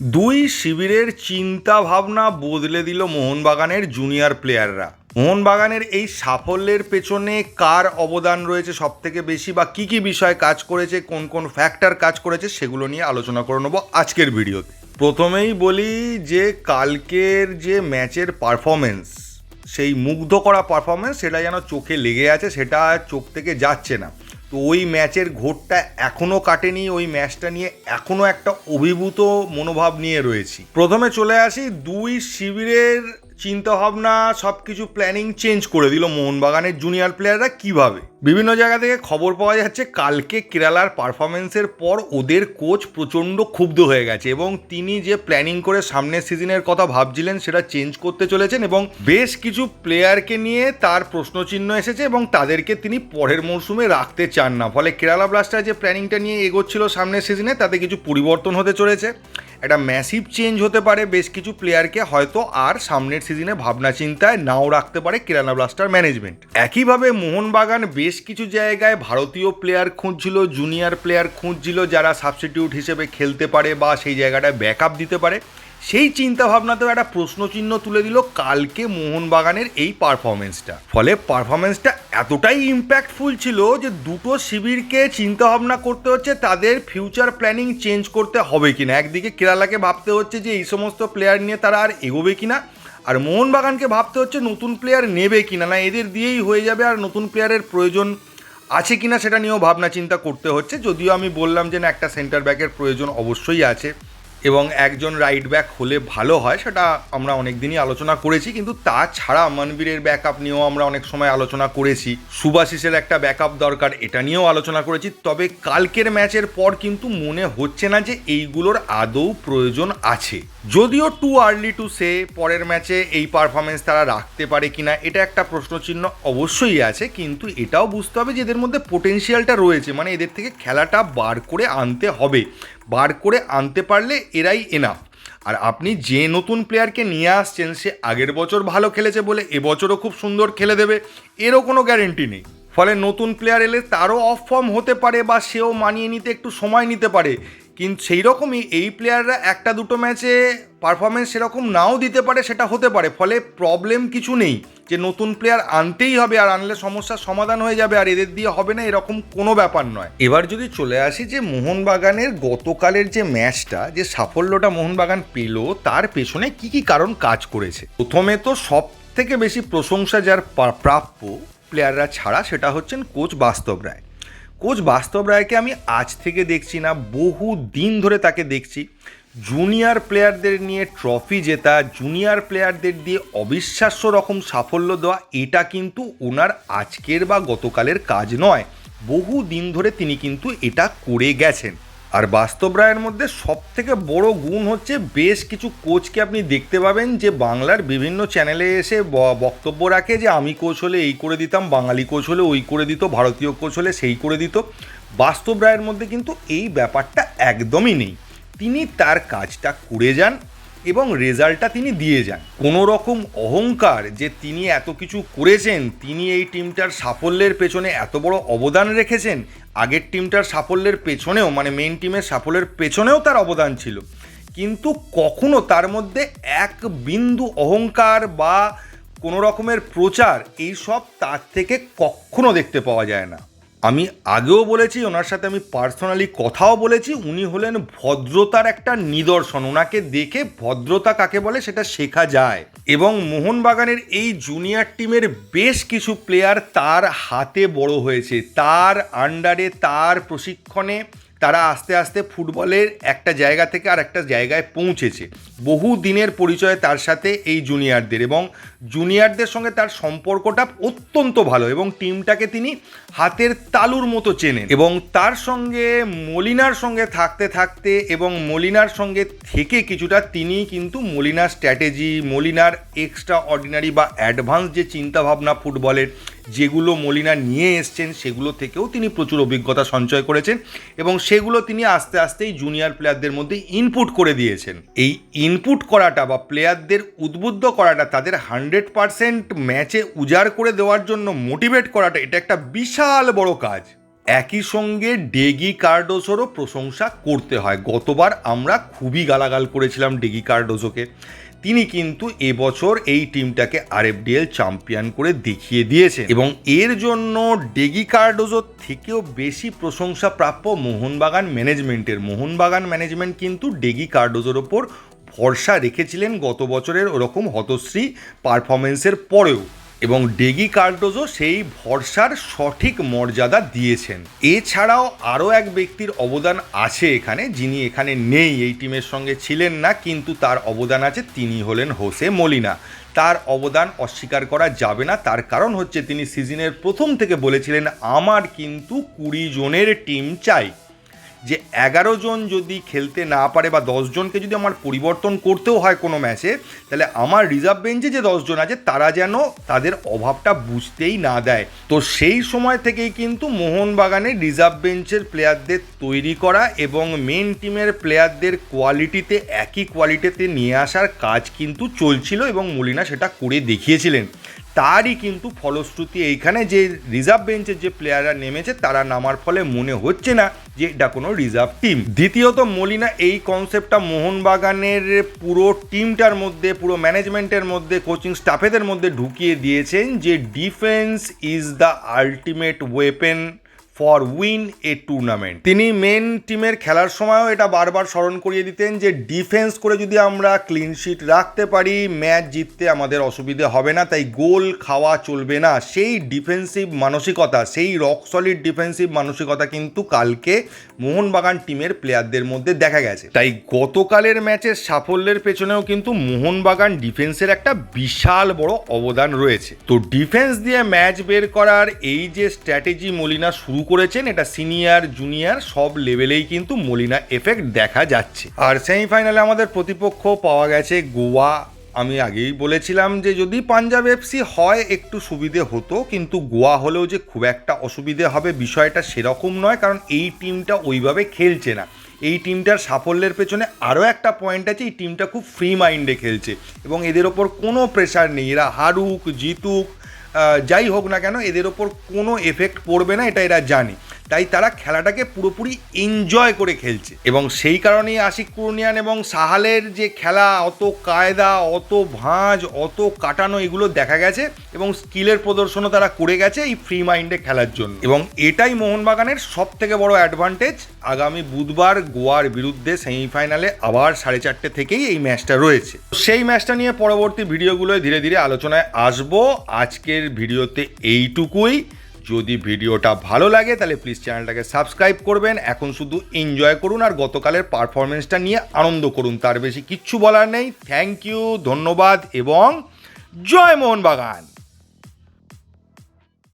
দুই শিবিরের চিন্তা ভাবনা বদলে দিল মোহনবাগানের জুনিয়র প্লেয়াররা। মোহনবাগানের এই সাফল্যের পেছনে কার অবদান রয়েছে সব থেকে বেশি বা কি কি বিষয় কাজ করেছে, কোন কোন ফ্যাক্টর কাজ করেছে সেগুলো নিয়ে আলোচনা করে নেব আজকের ভিডিওতে। প্রথমেই বলি যে কালকের যে ম্যাচের পারফরমেন্স সেই মুগ্ধ করা পারফরমেন্স সেটা যেন চোখে লেগে আছে, সেটা চোখ থেকে যাচ্ছে না। তো ওই ম্যাচের ঘোরটা এখনও কাটেনি, ওই ম্যাচটা নিয়ে এখনও একটা অভিভূত মনোভাব নিয়ে রয়েছি। প্রথমে চলে আসি, দুই শিবিরের চিন্তাভাবনা সব কিছু প্ল্যানিং চেঞ্জ করে দিল মোহনবাগানের জুনিয়র প্লেয়াররা কীভাবে? বিভিন্ন জায়গা থেকে খবর পাওয়া যাচ্ছে, কালকে কেরালার পারফরমেন্সের পর ওদের কোচ প্রচণ্ড ক্ষুব্ধ হয়ে গেছে এবং তিনি যে প্ল্যানিং করে সামনের সিজনের কথা ভাবছিলেন সেটা চেঞ্জ করতে চলেছেন এবং বেশ কিছু প্লেয়ারকে নিয়ে তার প্রশ্নচিহ্ন এসেছে এবং তাদেরকে তিনি পরের মরশুমে রাখতে চান না। ফলে কেরালা ব্লাস্টার যে প্ল্যানিংটা নিয়ে এগোচ্ছিল সামনের সিজনে তাতে কিছু পরিবর্তন হতে চলেছে। একটা ম্যাসিভ চেঞ্জ হতে পারে বেশ কিছু প্লেয়ারকে হয়তো আর সামনের সিজনে ভাবনা চিন্তায় নাও রাখতে পারে কেরালা ব্লাস্টার ম্যানেজমেন্ট একইভাবে মোহনবাগান বেশ কিছু জায়গায় ভারতীয় প্লেয়ার খুঁজছিল জুনিয়র প্লেয়ার খুঁজছিল যারা সাবস্টিটিউট হিসেবে খেলতে পারে বা সেই জায়গাটায় ব্যাকআপ দিতে পারে। সেই চিন্তাভাবনাতেও একটা প্রশ্নচিহ্ন তুলে দিল কালকে মোহনবাগানের এই পারফরমেন্সটা ফলে পারফরমেন্সটা এতটাই ইম্প্যাক্টফুল ছিল যে দুটো শিবিরকে চিন্তাভাবনা করতে হচ্ছে, তাদের ফিউচার প্ল্যানিং চেঞ্জ করতে হবে কিনা। একদিকে কেরালাকে ভাবতে হচ্ছে যে এই সমস্ত প্লেয়ার নিয়ে তারা আর এগোবে কিনা। আর মোহনবাগানকে ভাবতে হচ্ছে নতুন প্লেয়ার নেবে কি না, এদের দিয়েই হয়ে যাবে আর নতুন প্লেয়ারের প্রয়োজন আছে কিনা সেটা নিয়েও ভাবনা চিন্তা করতে হচ্ছে। যদিও আমি বললাম যে না, একটা সেন্টার ব্যাকের প্রয়োজন অবশ্যই আছে। একজন রাইট ব্যাক হলে ভালো হয়, সেটা আমরা অনেক দিনই আলোচনা করেছি। কিন্তু তাছাড়া মনবীরের ব্যাকআপ নিয়েও আমরা অনেক সময় আলোচনা করেছি। সুভাশিসের একটা ব্যাকআপ দরকার, এটা নিয়েও আলোচনা করেছি। তবে কালকের ম্যাচের পর কিন্তু মনে হচ্ছে না যে এইগুলোর আদৌ প্রয়োজন আছে। যদিও টু আর্লি টু সে পরের ম্যাচে এই পারফরমেন্স তারা রাখতে পারে কিনা, এটা একটা প্রশ্নচিহ্ন অবশ্যই আছে। কিন্তু এটাও বুঝতে হবে যে এদের মধ্যে পোটেনশিয়ালটা রয়েছে মানে এদের থেকে খেলাটা বার করে আনতে হবে। বার করে আনতে পারলে এরাই এনাফ আর আপনি যে নতুন প্লেয়ারকে নিয়ে আসছেন, সে আগের বছর ভালো খেলেছে বলে এবছরও খুব সুন্দর খেলে দেবে, এরও কোনো গ্যারেন্টি নেই। ফলে নতুন প্লেয়ার এলে তারও অফ ফর্ম হতে পারে বা সেও মানিয়ে নিতে একটু সময় নিতে পারে। কিন্তু সেই রকমই এই প্লেয়াররা একটা দুটো ম্যাচে পারফরমেন্স সেরকম নাও দিতে পারে, সেটা হতে পারে। ফলে প্রবলেম কিছু নেই যে নতুন প্লেয়ার আনতেই হবে আর আনলে সমস্যার সমাধান হয়ে যাবে আর এদের দিয়ে হবে না, এরকম কোনো ব্যাপার নয়। এবার যদি চলে আসি যে মোহনবাগানের গতকালের যে ম্যাচটা যে সাফল্যটা মোহনবাগান পেল, তার পেছনে কি কি কারণ কাজ করেছে? প্রথমে তো সব থেকে বেশি প্রশংসা যার প্রাপ্য প্লেয়াররা ছাড়া সেটা হচ্ছেন কোচ বাস্তব রায়। কোচ বাস্তব রায়কে আমি আজ থেকে দেখছি না, বহু দিন ধরে তাকে দেখছি। জুনিয়র প্লেয়ারদের নিয়ে ট্রফি জেতা, জুনিয়র প্লেয়ারদের দিয়ে অবিশ্বাস্য রকম সাফল্য দেওয়া, এটা কিন্তু ওনার আজকের বা গতকালের কাজ নয়। বহু দিন ধরে তিনি কিন্তু এটা করে গেছেন। আর বাস্তব রায়ের মধ্যে সব থেকে বড় গুণ হচ্ছে বেশ কিছু কোচকে আপনি দেখতে পাবেন যে বাংলার বিভিন্ন চ্যানেলে এসে বক্তব্য রাখে যে আমি কোচ হলে এই করে দিতাম, বাঙালি কোচ হলে ওই করে দিত, ভারতীয় কোচ হলে সেই করে দিত। বাস্তব রায়ের মধ্যে কিন্তু এই ব্যাপারটা একদমই নেই। তিনি তার কাজটা করে যান এবং রেজাল্টটা তিনি দিয়ে যান। কোনো রকম অহংকার যে তিনি এত কিছু করেছেন, তিনি এই টিমটার সাফল্যের পেছনে এত বড় অবদান রেখেছেন, আগের টিমটার সাফল্যের পেছনেও মানে মেন টিমের সাফল্যের পেছনেও তার অবদান ছিল। কিন্তু কখনো তার মধ্যে এক বিন্দু অহংকার বা কোনো রকমের প্রচার, এইসব তার থেকে কখনো দেখতে পাওয়া যায় না। আমি আগেও বলেছি, ওনার সাথে আমি পার্সোনালি কথাও বলেছি, উনি হলেন ভদ্রতার একটা নিদর্শন। ওনাকে দেখে ভদ্রতা কাকে বলে সেটা শেখা যায়। এবং মোহনবাগানের এই জুনিয়র টিমের বেশ কিছু প্লেয়ার তার হাতে বড় হয়েছে। তার আন্ডারে তার প্রশিক্ষণে তারা আস্তে আস্তে ফুটবলের একটা জায়গা থেকে আর একটা জায়গায় পৌঁছেছে। বহু দিনের পরিচয় তার সাথে এই জুনিয়রদের এবং জুনিয়রদের সঙ্গে তার সম্পর্কটা অত্যন্ত ভালো এবং টিমটাকে তিনি হাতের তালুর মতো চেনেন এবং তার সঙ্গে মলিনার সঙ্গে থাকতে থাকতে এবং মলিনার সঙ্গে থেকে কিছুটা তিনি কিন্তু মলিনার স্ট্র্যাটেজি, মলিনার এক্সট্রা অর্ডিনারি বা অ্যাডভান্স যে চিন্তাভাবনা ফুটবলের যেগুলো মলিনা নিয়ে এসছেন, সেগুলো থেকেও তিনি প্রচুর অভিজ্ঞতা সঞ্চয় করেছেন এবং সেগুলো তিনি আস্তে আস্তেই জুনিয়র প্লেয়ারদের মধ্যে ইনপুট করে দিয়েছেন। এই ইনপুট করাটা বা প্লেয়ারদের উদ্বুদ্ধ করাটা, তাদের হান্ড্রেড পারসেন্ট ম্যাচে উজাড় করে দেওয়ার জন্য মোটিভেট করাটা, এটা একটা বিশাল বড় কাজ। একই সঙ্গে ডেগি কার্ডোসোরও প্রশংসা করতে হয়। গতবার আমরা খুবই গালাগাল করেছিলাম ডেগি কার্ডোসোকে তিনি কিন্তু এবছর এই টিমটাকে আরএফডিএল চ্যাম্পিয়ন করে দেখিয়ে দিয়েছে এবং এর জন্য ডেগি কার্ডোজোর থেকেও বেশি প্রশংসা প্রাপ্য মোহনবাগান ম্যানেজমেন্টের। মোহনবাগান ম্যানেজমেন্ট কিন্তু ডেগি কার্ডোজোর ওপর ভরসা রেখেছিলেন গত বছরের ওরকম হতশ্রী পারফরমেন্সের পরেও। এবং ডেগি কার্ডোজো সেই ভরসার সঠিক মর্যাদা দিয়েছেন। এছাড়াও আরও এক ব্যক্তির অবদান আছে এখানে, যিনি এখানে নেই, এই টিমের সঙ্গে ছিলেন না, কিন্তু তার অবদান আছে, তিনি হলেন হোসে মলিনা। তার অবদান অস্বীকার করা যাবে না, তার কারণ হচ্ছে তিনি সিজনের প্রথম থেকে বলেছিলেন, আমার কিন্তু কুড়ি জনের টিম চাই। যে এগারো জন যদি খেলতে না পারে বা দশ জনকে যদি আমার পরিবর্তন করতেও হয় কোনো ম্যাচে, তাহলে আমার রিজার্ভ বেঞ্চে যে দশজন আছে, তারা যেন তাদের অভাবটা বুঝতেই না দেয়। তো সেই সময় থেকেই কিন্তু মোহনবাগানের রিজার্ভ বেঞ্চের প্লেয়ারদের তৈরি করা এবং মেন টিমের প্লেয়ারদের কোয়ালিটিতে একই কোয়ালিটিতে নিয়ে আসার কাজ কিন্তু চলছিল এবং মলিনা সেটা করে দেখিয়েছিলেন। তারই কিন্তু ফলশ্রুতি এইখানে যে রিজার্ভ বেঞ্চের যে প্লেয়াররা নেমেছে, তারা নামার ফলে মনে হচ্ছে না যে এটা কোনো রিজার্ভ টিম দ্বিতীয়ত, মলিনা, এই কনসেপ্টটা মোহনবাগানের পুরো টিমটার মধ্যে, পুরো ম্যানেজমেন্টের মধ্যে কোচিং স্টাফেদের মধ্যে ঢুকিয়ে দিয়েছেন যে defence is the ultimate weapon for win a tournament. তিনি মেন টিমের খেলার সময়ও এটা বারবার স্মরণ করিয়ে দিতেন যে ডিফেন্স করে যদি আমরা ক্লিন শিট রাখতে পারি ম্যাচ জিততে আমাদের অসুবিধে হবে না, তাই গোল খাওয়া চলবে না। সেই ডিফেন্সিভ মানসিকতা, সেই রক সলিড ডিফেন্সিভ মানসিকতা কিন্তু কালকে মোহনবাগান টিমের প্লেয়ারদের মধ্যে দেখা গেছে। তাই গতকালের ম্যাচের সাফল্যের পেছনেও কিন্তু মোহনবাগান ডিফেন্সের একটা বিশাল বড় অবদান রয়েছে। তো ডিফেন্স দিয়ে ম্যাচ বের করার এই যে স্ট্র্যাটেজি মলিনা শুরু করেছেন, এটা সিনিয়র জুনিয়র সব লেভেলেই কিন্তু মলিনা এফেক্ট দেখা যাচ্ছে। আর সেমিফাইনালে আমাদের প্রতিপক্ষ পাওয়া গেছে গোয়া। আমি আগেই বলেছিলাম যে যদি পাঞ্জাব এফসি হয়, একটু সুবিধে হতো, কিন্তু গোয়া হলেও যে খুব একটা অসুবিধে হবে বিষয়টা সেরকম নয়, কারণ এই টিমটা ওইভাবে খেলছে না। এই টিমটার সাফল্যের পেছনে আরও একটা পয়েন্ট আছে, এই টিমটা খুব ফ্রি মাইন্ডে খেলছে। এবং এদের ওপর কোনো প্রেশার নেই। এরা হারুক, জিতুক যাই হোক না কেন এদের ওপর কোনো এফেক্ট পড়বে না এটা এরা জানে। তাই তারা খেলাটাকে পুরোপুরি এনজয় করে খেলছে। এবং সেই কারণেই আশিক কুরনিয়ান এবং সাহালের যে খেলা, অত কায়দা, অত ভাঁজ, অত কাটানো এগুলো দেখা গেছে এবং স্কিলের প্রদর্শনও তারা করে গেছে এই ফ্রি মাইন্ডে খেলার জন্য। এবং এটাই মোহনবাগানের সব থেকে বড় অ্যাডভান্টেজ আগামী বুধবার গোয়ার বিরুদ্ধে সেমিফাইনালে আবার সাড়ে চারটে থেকেই এই ম্যাচটা রয়েছে। সেই ম্যাচটা নিয়ে পরবর্তী ভিডিওগুলোয় ধীরে ধীরে আলোচনায় আসব। আজকের ভিডিওতে এইটুকুই। যদি ভিডিওটা ভালো লাগে, তাহলে প্লিজ চ্যানেলটাকে সাবস্ক্রাইব করবেন। এখন শুধু এনজয় করুন আর গতকালের পারফরমেন্সটা নিয়ে আনন্দ করুন। তার বেশি কিচ্ছু বলার নেই। থ্যাংক ইউ ধন্যবাদ এবং জয় মোহনবাগান।